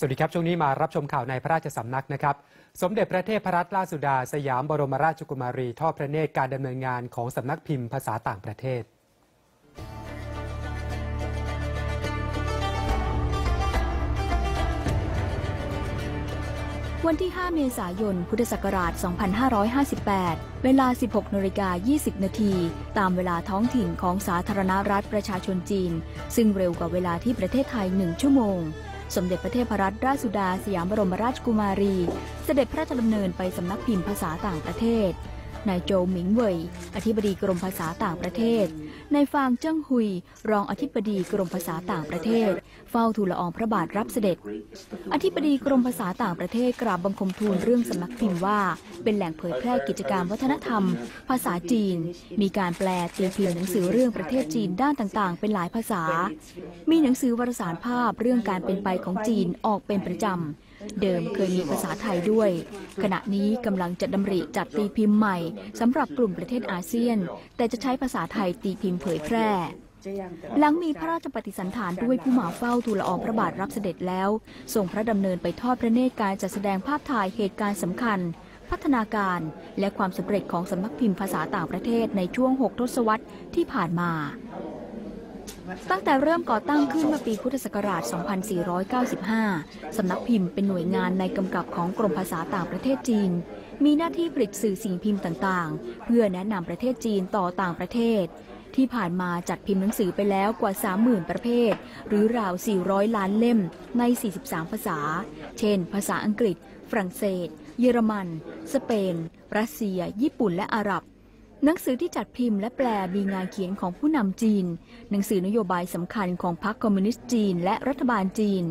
สวัสดีครับ ช่วงนี้มารับชมข่าวในพระราชสำนักนะครับ สมเด็จพระเทพรัตนราชสุดา สยามบรมราชกุมารี ทอดพระเนตรการดำเนินงานของสำนักพิมพ์ภาษาต่างประเทศ วันที่ 5 เมษายน พุทธศักราช 2558 เวลา 16นาฬิกา20 นาที ตามเวลาท้องถิ่นของสาธารณรัฐประชาชนจีน ซึ่งเร็วกว่าเวลาที่ประเทศไทย 1 ชั่วโมง สมเด็จพระเทพรัตนราชสุดาสยามบรมราชกุมารี เสด็จพระราชดำเนินไปสำนักพิมพ์ภาษาต่างประเทศ นายโจหมิงเว่ย อธิบดีกรมภาษาต่างประเทศ นายฟางเจิ้งฮุย รองอธิบดีกรมภาษาต่างประเทศ เฝ้าทูลละอองพระบาทรับเสด็จ อธิบดีกรมภาษาต่างประเทศกราบบังคมทูลเรื่องสำนักพิมพ์ว่า เป็นแหล่งเผยแพร่กิจกรรมวัฒนธรรม ภาษาจีน มีการแปลตีพิมพ์หนังสือเรื่องประเทศจีนด้านต่างๆ เป็นหลายภาษา มีหนังสือวารสารภาพเรื่องการเป็นไปของจีนออกเป็นประจำ เดิมเคยมีภาษาไทยด้วย ขณะนี้กำลังจะดดำริจัดตีพิมพ์ใหม่สำหรับกลุ่มประเทศอาเซียน แต่จะใช้ภาษาไทยตีพิมพ์เผยแพร่ หลังมีพระราชปฏิสันถานด้วยผู้หมาเฝ้าทูลละอองพระบาทรับเสด็จแล้วส่งพระดำเนินไปทอดพระเนตรการจัดแสดงภาพถ่ายเหตุการณ์สำคัญพัฒนาการและความสำเร็จของสำนักพิมพ์ภาษาต่างประเทศในช่วง 6 ทศวรรษที่ผ่านมา ตั้งแต่เริ่มก่อตั้งขึ้นเมื่อปีพุทธศักราช 2495 สำนักพิมพ์เป็นหน่วยงานในกำกับของกรมภาษาต่างประเทศจีน มีหน้าที่ผลิตสื่อสิ่งพิมพ์ต่างๆ เพื่อแนะนำประเทศจีนต่อต่างประเทศ ที่ผ่านมาจัดพิมพ์หนังสือไปแล้วกว่า 30,000 ประเภท หรือราว 400 ล้านเล่มใน 43 ภาษา เช่น ภาษาอังกฤษ ฝรั่งเศส เยอรมัน สเปน รัสเซีย ญี่ปุ่นและอาหรับ หนังสือที่จัดพิมพ์และแปลมีงานเขียนของผู้นำจีน หนังสือนโยบายสำคัญของพรรคคอมมิวนิสต์จีน และรัฐบาลจีน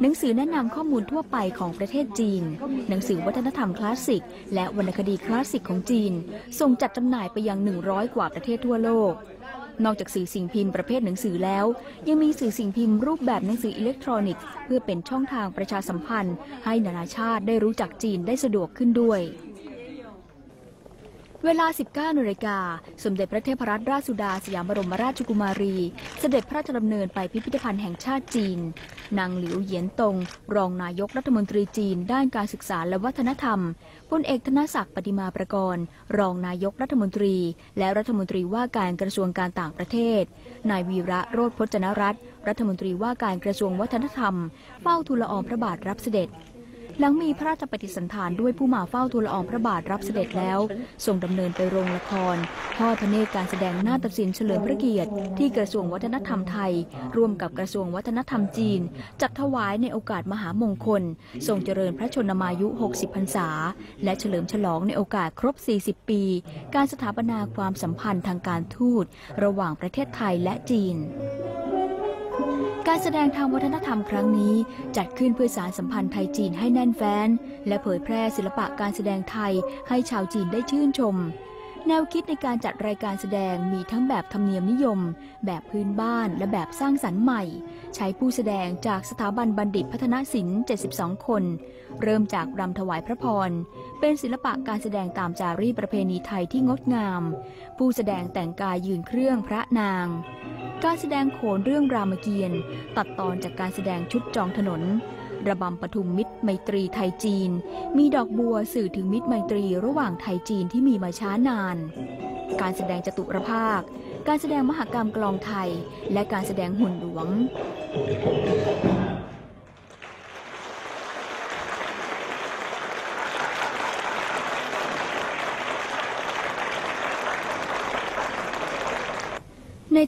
หนังสือแนะนำข้อมูลทั่วไปของประเทศจีน หนังสือวัฒนธรรมคลาสสิก และวรรณคดีคลาสสิกของจีน ส่งจัดจำหน่ายไปยัง 100 กว่าประเทศทั่วโลก นอกจากสื่อสิ่งพิมพ์ประเภทหนังสือแล้ว ยังมีสื่อสิ่งพิมพ์รูปแบบหนังสืออิเล็กทรอนิกส์เพื่อเป็นช่องทางประชาสัมพันธ์ ให้นานาชาติได้รู้จักจีนได้สะดวกขึ้นด้วย เวลา 19นาฬิกา สมเด็จพระเทพรัตนราชสุดาสยามบรมราชกุมารี เสด็จพระราชดำเนินไปพิพิธภัณฑ์แห่งชาติจีน นางหลิวเหยียนตง รองนายกรัฐมนตรีจีน ด้านการศึกษาและวัฒนธรรม พลเอกธนศักดิ์ปฏิมาประกรณ์ รองนายกรัฐมนตรี และรัฐมนตรีว่าการกระทรวงการต่างประเทศ นายวีระโรธพจนรัตน์รัฐมนตรีว่าการกระทรวงวัฒนธรรม เฝ้าทูลละอองพระบาทรับเสด็จ หลังมีพระราชปฏิสันถานด้วยผู้มาเฝ้าทูลละอองพระบาทรับเสด็จแล้วส่งดำเนินไปโรงละครทอดพระเนตรการแสดงหน้าฏศิลป์เฉลิมพระเกียรติ ที่กระทรวงวัฒนธรรมไทย ร่วมกับกระทรวงวัฒนธรรมจีน จัดถวายในโอกาสมหามงคล ทรงเจริญพระชนมายุ 60 พรรษา และเฉลิมฉลองในโอกาสครบ 40 ปี การสถาปนาความสัมพันธ์ทางการทูต ระหว่างประเทศไทยและจีน การแสดงทางวัฒนธรรมครั้งนี้จัดขึ้นเพื่อสารสัมพันธ์ไทยจีนให้แน่นแฟ้น และเผยแพร่ศิลปะการแสดงไทยให้ชาวจีนได้ชื่นชม แนวคิดในการจัดรายการแสดงมีทั้งแบบธรรมเนียมนิยม แบบพื้นบ้านและแบบสร้างสรรค์ใหม่ ใช้ผู้แสดงจากสถาบันบัณฑิตพัฒนศิลป์ 72 คน เริ่มจากรำถวายพระพร เป็นศิลปะการแสดงตามจารีตประเพณีไทยที่งดงาม ผู้แสดงแต่งกายยืนเครื่องพระนาง การแสดงโขนเรื่องรามเกียรติ์ตัดตอนจากการแสดงชุดจองถนน ระบำปทุมมิตรไมตรีไทยจีน มีดอกบัวสื่อถึงมิตรไมตรีระหว่างไทยจีนที่มีมาช้านาน การแสดงจตุรภาค การแสดงมหกรรมกลองไทย และการแสดงหุ่นหลวง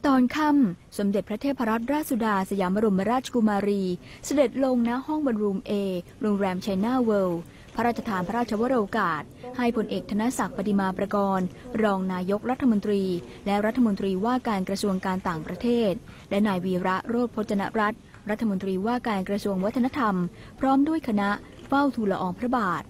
ตอนค่ำ สมเด็จพระเทพรัตนราชสุดาสยามบรมราชกุมารี เสด็จลงณห้องบรรรูมเอโรงแรมไชน่าเวิลด์พระราชทานพระราชวโรกาส ให้พลเอกธนศักดิ์ปฏิมาประกรณ์ รองนายกรัฐมนตรี และรัฐมนตรีว่าการกระทรวงการต่างประเทศ และนายวีระโรธพจนรัตน์รัฐมนตรีว่าการกระทรวงวัฒนธรรม พร้อมด้วยคณะเฝ้าทูลละอองพระบาท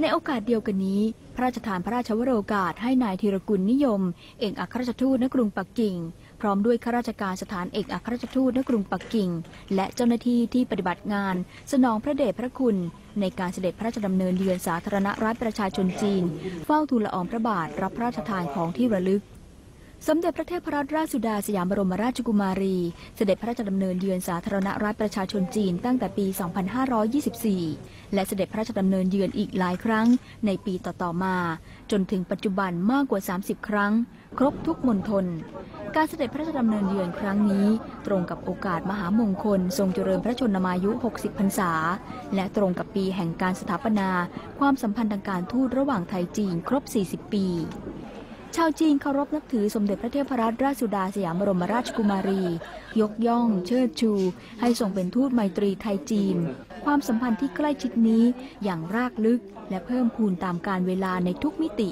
ในโอกาสเดียวกันนี้ พระราชทานพระราชวโรกาสให้นายธีรกุลนิยม เอกอัครราชทูตณกรุงปักกิ่ง พร้อมด้วยข้าราชการสถานเอกอัครราชทูตณกรุงปักกิ่ง และเจ้าหน้าที่ที่ปฏิบัติงาน สนองพระเดชพระคุณ ในการเสด็จพระราชดำเนินเยือนสาธารณรัฐประชาชนจีน เฝ้าทูลละอองพระบาทรับพระราชทานของที่ระลึก สมเด็จพระเทพรัตนราชสุดาสยามบรมราชกุมารี เสด็จพระราชดำเนินเยือนสาธารณรัฐประชาชนจีนตั้งแต่ปี 2524 และเสด็จพระราชดำเนินเยือนอีกหลายครั้งในปีต่อๆมา จนถึงปัจจุบันมากกว่า 30 ครั้ง ครบทุกมณฑล การเสด็จพระราชดำเนินเยือนครั้งนี้ ตรงกับโอกาสมหามงคล ทรงเจริญพระชนมายุ 60 พรรษา และตรงกับปีแห่งการสถาปนา ความสัมพันธ์ทางการทูตระหว่างไทยจีนครบ 40 ปี ชาวจีนเคารพนับถือสมเด็จพระเทพรัตนราชสุดาสยามบรมราชกุมารี ยกย่อง เชิดชู ให้ทรงเป็นทูตไมตรีไทยจีน ความสัมพันธ์ที่ใกล้ชิดนี้อย่างรากลึกและเพิ่มพูนตามการเวลาในทุกมิติ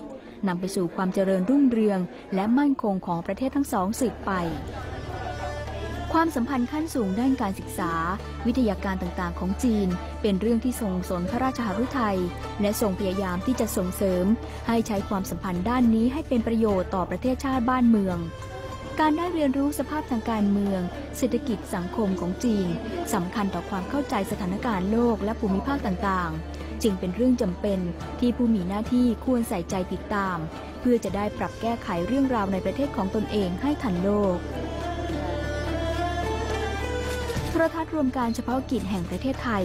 นำไปสู่ความเจริญรุ่งเรือง และมั่นคงของประเทศทั้งสองสืบไป ความสัมพันธ์ขั้นสูงด้านการศึกษา วิทยาการต่างๆ ของจีน เป็นเรื่องที่ทรงสนพระราชหฤทัยและทรงพยายามที่จะส่งเสริม ให้ใช้ความสัมพันธ์ด้านนี้ให้เป็นประโยชน์ต่อประเทศชาติบ้านเมือง การได้เรียนรู้สภาพทางการเมือง เศรษฐกิจสังคมของจีนสำคัญต่อความเข้าใจสถานการณ์โลกและภูมิภาคต่างๆ จึงเป็นเรื่องจำเป็นที่ผู้มีหน้าที่ควรใส่ใจติดตาม เพื่อจะได้ปรับแก้ไขเรื่องราวในประเทศของตนเองให้ทันโลก รทัศน์รวมการเฉพาะกิจแห่งประเทศไทย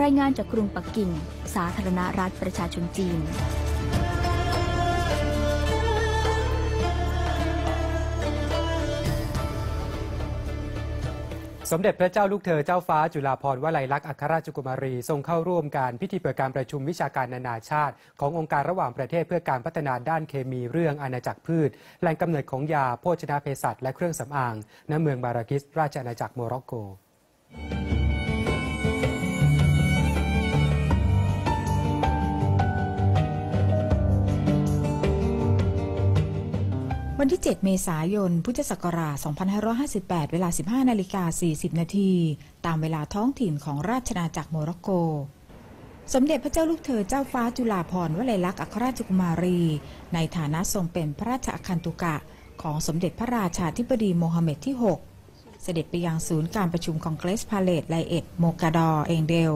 รายงานจากกรุงปักกิ่ง สาธารณรัฐประชาชนจีน สมเด็จพระเจ้าลูกเธอเจ้าฟ้าจุฬาภรณ์วลัยลักษณ์อัครราชกุมารี ทรงเข้าร่วมการพิธีเปิดการประชุมวิชาการนานาชาติ ขององค์การระหว่างประเทศเพื่อการพัฒนาด้านเคมีเรื่องอาณาจักรพืช แหล่งกำเนิดของยาโภชนาเภสัชและเครื่องสำอางณเมืองบารากิส ราชอาณาจักรโมร็อกโก วันที่ 7 เมษายน พุทธศักราช 2558 เวลา 15 นาฬิกา 40 นาที ตามเวลาท้องถิ่นของราชนาจักรโมร็อกโก สมเด็จพระเจ้าลูกเธอเจ้าฟ้าจุฬาภรณ์วลัยลักษณ์อัครราชกุมารี ในฐานะทรงเป็นพระราชอาคันตุกะ ของสมเด็จพระราชาธิบดีโมฮัมเหม็ดที่ 6 เสด็จไปยังศูนย์การประชุมคองเกรสพาเลตไลเอ็ดโมกาดอเองเดล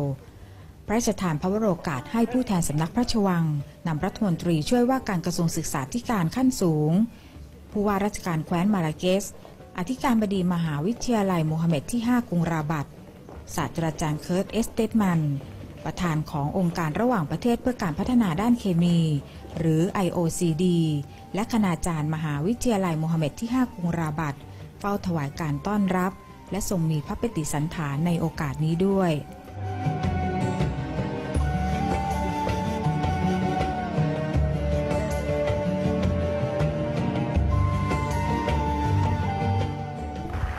พระราชทานพระวโรกาสให้ผู้แทนสำนักพระราชวังนำรัฐมนตรีช่วยว่าการกระทรวงศึกษาธิการขั้นสูง ผู้ว่าราชการแคว้นมาลาเกส อธิการบดีมหาวิทยาลัยโมฮัมเหม็ดที่ 5 กรุงราบัตศาสตราจารย์เคิร์ตเอสเตดมัน ประธานขององค์การระหว่างประเทศเพื่อการพัฒนาด้านเคมี หรือ IOCD และคณาจารย์มหาวิทยาลัยโมฮัมเหม็ดที่ 5 กรุงราบัต เฝ้าถวายการต้อนรับ และทรงมีพระปฏิสันฐานในโอกาสนี้ด้วย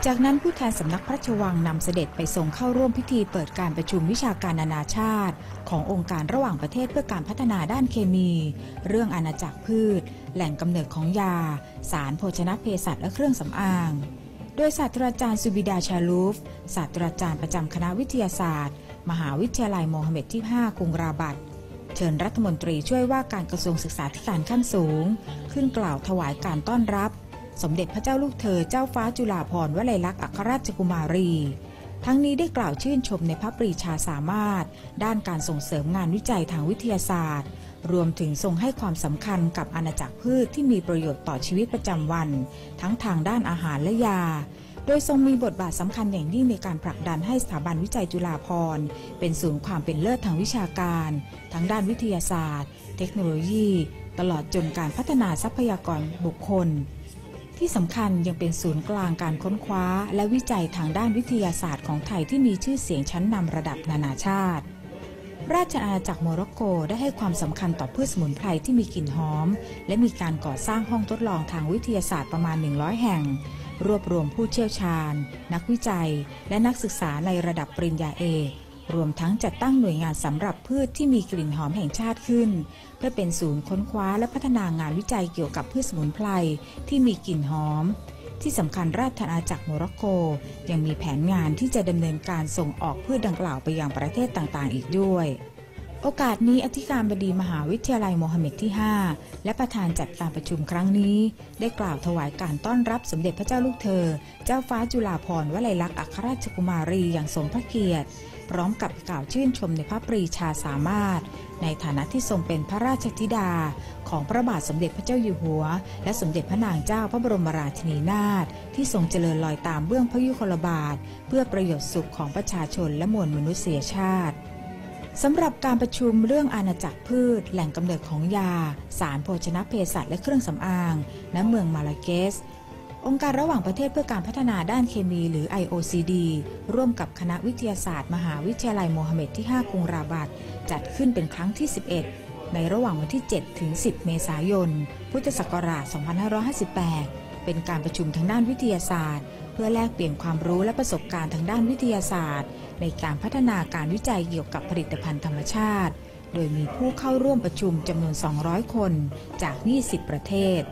จากนั้นผู้แทนสำนักพระราชวังนำเสด็จไปทรงเข้าร่วมพิธีเปิดการประชุมวิชาการนานาชาติ ขององค์การระหว่างประเทศเพื่อการพัฒนาด้านเคมี เรื่องอาณาจักรพืช แหล่งกำเนิดของยา สารโภชนะเภสัชและเครื่องสำอาง โดยศาสตราจารย์สุบิดาชาลูฟศาสตราจารย์ประจำคณะวิทยาศาสตร์ มหาวิทยาลัยโมฮัมเหม็ดที่ 5 กรุงราบัตเชิญรัฐมนตรีช่วยว่าการกระทรวงศึกษาธิการขั้นสูง ขึ้นกล่าวถวายการต้อนรับ สมเด็จพระเจ้าลูกเธอเจ้าฟ้าจุฬาภรณ์วลัยลักษณ์อัครราชกุมารี ทั้งนี้ได้กล่าวชื่นชมในพระปรีชาสามารถ ด้านการส่งเสริมงานวิจัยทางวิทยาศาสตร์ รวมถึงทรงให้ความสำคัญกับอาณาจักรพืชที่มีประโยชน์ต่อชีวิตประจำวัน ทั้งทางด้านอาหารและยาโดยทรงมีบทบาทสำคัญอย่างยิ่งในการผลักดันให้สถาบันวิจัยจุฬาภรณ์เป็นศูนย์ความเป็นเลิศทางวิชาการ ทั้งด้านวิทยาศาสตร์ เทคโนโลยี ตลอดจนการพัฒนาทรัพยากรบุคคล ที่สำคัญยังเป็นศูนย์กลางการค้นคว้า และวิจัยทางด้านวิทยาศาสตร์ของไทยที่มีชื่อเสียงชั้นนำระดับนานาชาติ ราชอาณาจักรโมร็อกโกได้ให้ความสำคัญต่อพืชสมุนไพรที่มีกลิ่นหอม และมีการก่อสร้างห้องทดลองทางวิทยาศาสตร์ประมาณ 100 แห่ง รวบรวมผู้เชี่ยวชาญ นักวิจัย และนักศึกษาในระดับปริญญาเอก รวมทั้งจัดตั้งหน่วยงานสำหรับพืชที่มีกลิ่นหอมแห่งชาติขึ้น เพื่อเป็นศูนย์ค้นคว้าและพัฒนางานวิจัยเกี่ยวกับพืชสมุนไพรที่มีกลิ่นหอม ที่สำคัญราชอาณาจักรโมร็อกโก ยังมีแผนงานที่จะดำเนินการส่งออกพืชดังกล่าวไปยังประเทศต่างๆ อีกด้วยโอกาสนี้อธิการบดีมหาวิทยาลัยโมฮัมเหม็ดที่ 5 และประธานจัดการประชุมครั้งนี้ ได้กล่าวถวายการต้อนรับสมเด็จพระเจ้าลูกเธอ เจ้าฟ้าจุฬาภรณ์วลัยลักษณ์อัครราชกุมารีอย่างสมพระเกียรติ พร้อมกับกล่าวชื่นชมในพระปรีชาสามารถ ในฐานะที่ทรงเป็นพระราชธิดา ของพระบาทสมเด็จพระเจ้าอยู่หัว และสมเด็จพระนางเจ้าพระบรมราชินีนาถที่ทรงเจริญรอยตามเบื้องพระยุคลบาท เพื่อประโยชน์สุขของประชาชนและมวลมนุษยชาติสำหรับการประชุมเรื่องอาณาจักรพืช แหล่งกำเนิดของยา สารโภชนะเภสัชและเครื่องสำอาง ณ เมืองมาลาเกส องค์การระหว่างประเทศเพื่อการพัฒนาด้านเคมีหรือ IOCD ร่วมกับคณะวิทยาศาสตร์ มหาวิทยาลัยโมฮัมเหม็ดที่ 5 กรุงราบัตจัดขึ้นเป็นครั้งที่ 11 ในระหว่างวันที่ 7 ถึง 10 เมษายน พุทธศักราช 2558 เป็นการประชุมทางด้านวิทยาศาสตร์ เพื่อแลกเปลี่ยนความรู้และประสบการณ์ทางด้านวิทยาศาสตร์ ในการพัฒนาการวิจัยเกี่ยวกับผลิตภัณฑ์ธรรมชาติ โดยมีผู้เข้าร่วมประชุมจำนวน 200 คนจาก 20 ประเทศ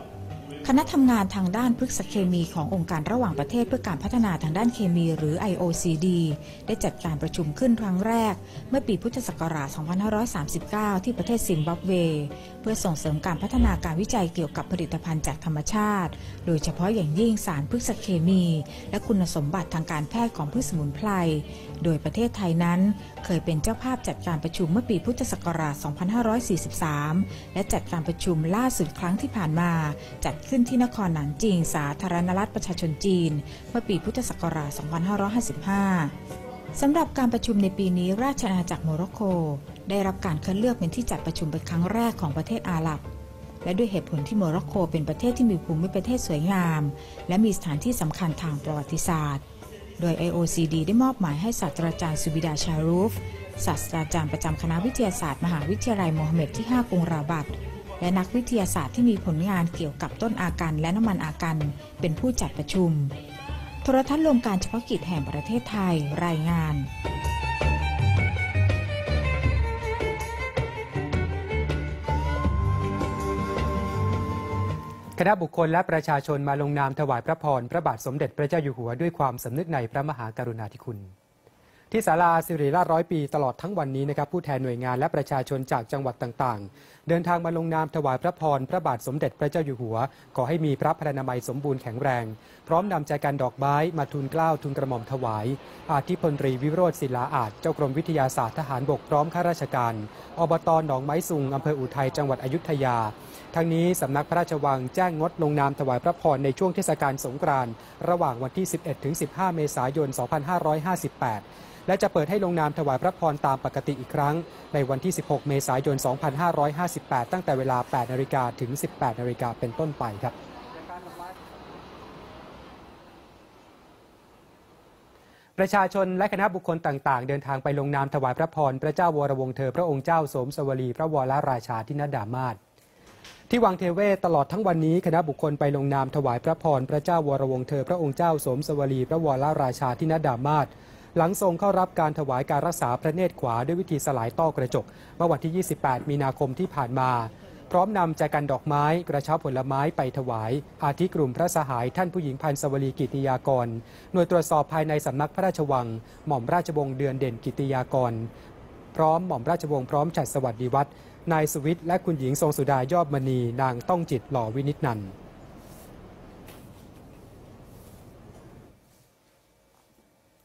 คณะทำงานทางด้านพฤกษเคมีขององค์การระหว่างประเทศเพื่อการพัฒนาทางด้านเคมีหรือ IOCD ได้จัดการประชุมขึ้นครั้งแรก เมื่อปีพุทธศักราช 2539 ที่ประเทศซิมบับเว เพื่อส่งเสริมการพัฒนาการวิจัยเกี่ยวกับผลิตภัณฑ์จากธรรมชาติ โดยเฉพาะอย่างยิ่งสารพฤกษเคมี และคุณสมบัติทางการแพทย์ของพืชสมุนไพร โดยประเทศไทยนั้น เคยเป็นเจ้าภาพจัดการประชุมเมื่อปีพุทธศักราช 2543 และจัดการประชุมล่าสุดครั้งที่ผ่านมาจัดขึ้นที่นครหนานจีนสาธารณรัฐประชาชนจีน เมื่อปีพุทธศักราช 2555 สำหรับการประชุมในปีนี้ราชอาณาจักรโมร็อกโก ได้รับการคัดเลือกเป็นที่จัดประชุมเป็นครั้งแรกของประเทศอาหรับ และด้วยเหตุผลที่โมร็อกโกเป็นประเทศที่มีภูมิประเทศสวยงาม และมีสถานที่สำคัญทางประวัติศาสตร์ โดย IOCD ได้มอบหมายให้ศาสตราจารย์สุบิดาชารูฟศาสตราจารย์ประจำคณะวิทยาศาสตร์ มหาวิทยาลัยโมฮัมเหม็ดที่ 5 กรุงราบัต และนักวิทยาศาสตร์ที่มีผลงานเกี่ยวกับต้นอากันและน้ำมันอากันเป็นผู้จัดประชุม โทรทัศน์รวมการเฉพาะกิจแห่งประเทศไทยรายงานคณะบุคคลและประชาชนมาลงนามถวายพระพรพระบาทสมเด็จพระเจ้าอยู่หัวด้วยความสำนึกในพระมหากรุณาธิคุณ ที่ศาลาสิริราชร้อยปีตลอดทั้งวันนี้นะครับผู้แทนหน่วยงานและประชาชนจากจังหวัดต่างเดินทางมาลงนามถวายพระพรพระบาทสมเด็จพระเจ้าอยู่หัว ขอให้มีพระพรรณนามัยสมบูรณ์แข็งแรง พร้อมนำใจกันดอกไม้มาทูลเกล้าทูลกระหม่อมถวาย อาทิพลตรีวิโรธศิลาอาจเจ้ากรมวิทยาศาสตร์ทหารบกพร้อมข้าราชการ อบตหนองไม้ซุงอำเภออุทัยจังหวัดอยุธยา ทั้งนี้สำนักพระราชวังแจ้งงดลงนามถวายพระพรในช่วงเทศกาลสงกรานต์ระหว่างวันที่ 11 ถึง 15 เมษายน 2558และจะเปิดให้ลงนามถวายพระพรตามปกติอีกครั้ง ในวันที่ 16 เมษายน 255 58 ตั้งแต่เวลา 8 นาฬิกาถึง 18 นาฬิกาเป็นต้นไปครับประชาชนและคณะบุคคลต่างๆ เดินทางไปลงนามถวายพระพร พระเจ้าวรวงศ์เธอ พระองค์เจ้าสมสวลีพระวรราชาที่นดามาศที่วังเทเวศตลอดทั้งวันนี้คณะบุคคลไปลงนามถวายพระพร พระเจ้าวรวงศ์เธอ พระองค์เจ้าสมสวลีพระวรราชาที่นดามาศ หลังทรงเข้ารับการถวายการรักษาพระเนตรขวาด้วยวิธีสลายต้อกระจกเมื่อวันที่ 28 มีนาคมที่ผ่านมา พร้อมนำแจกันดอกไม้กระเช้าผลไม้ไปถวาย อาทิกลุ่มพระสหายท่านผู้หญิงพันสวลีกิติยากร หน่วยตรวจสอบภายในสำนักพระราชวัง หม่อมราชวงศ์เดือนเด่นกิติยากร พร้อมหม่อมราชวงศ์พร้อมฉัดสวัสดีวัฒนนายสุวิทย์และคุณหญิงทรงสุดายอดมณีนางต้องจิตหล่อวินิจนันท์